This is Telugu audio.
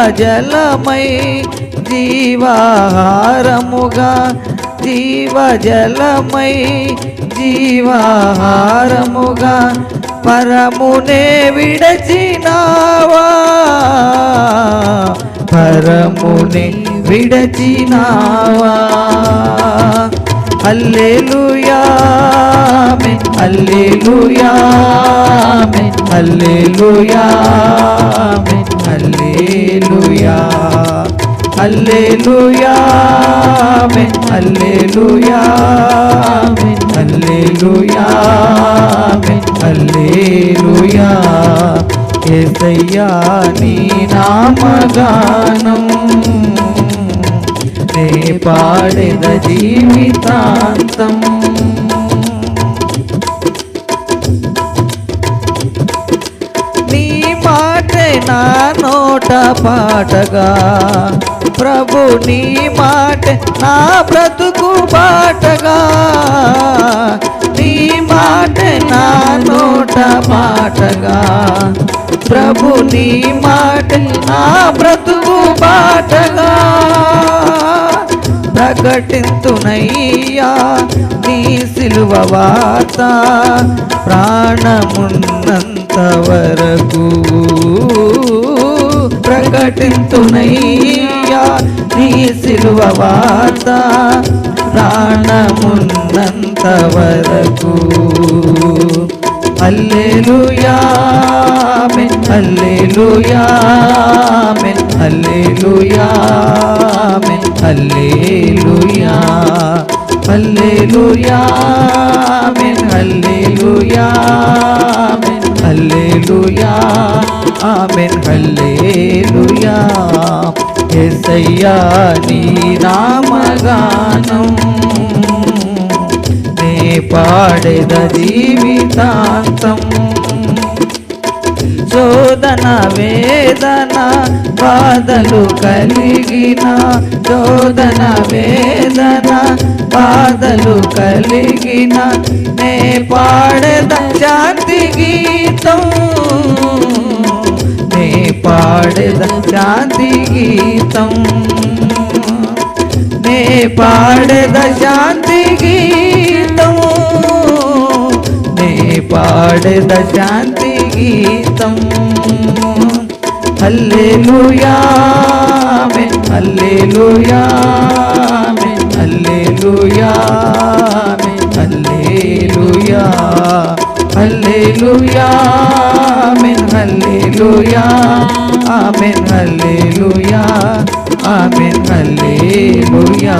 జీవజలమై జీవాహారముగా జీవజలమై జీవాహారముగా పరమునే విడచినావా? పరమునే విడచినావా? హల్లెలూయామె హల్లెలూయామె హల్లెలూయామె హల్లెలూయా. హల్లెలూయామె హల్లెలూయామె హల్లెలూయామె హల్లెలూయా. యేసయ్యా నీ నామగానం. నే పాడెద జీవితాంతం. నా నోట పాటగా ప్రభు నీ మాట నా బ్రతుకు పాటగా నీ మాట నా నోట పాటగా ప్రభు నీ మాట నా బ్రతుకు పాటగా ప్రకటింతునయ్యా నీ సిలువ వార్త ప్రాణమున్నంత వరకు ప్రకటింతునయ్యా నీ సిలువ వార్త ప్రాణమున్నంత వరకు హల్లెలూయా ఆమేన్ హల్లెలూయా ఆమేన్ హల్లెలూయా ఆమేన్ హల్లెలూయా హల్లెలూయా ఆమేన్ హల్లెలూయా ఆమేన్ హల్లెలూయా ఆమేన్ హల్లెలూయా యేసయ్యా నీ నామగానం నే పాడెద జీవితాంతం శోధన వేదన బాధలు కలిగిన. శోధన వేదన బాధలు కలిగిన. నే పాడద శాంతి గీతం. నే పాడద శాంతి గీతం. నే పాడద శాంతి గీతం. నే పాడద శాంతి గీతం హల్లెలూయా ఆమేన్. హల్లెలూయా ఆమేన్. హల్లెలూయా ఆమేన్. హల్లెలూయా హల్లెలూయా ఆమేన్. హల్లెలూయా ఆమేన్. హల్లెలూయా.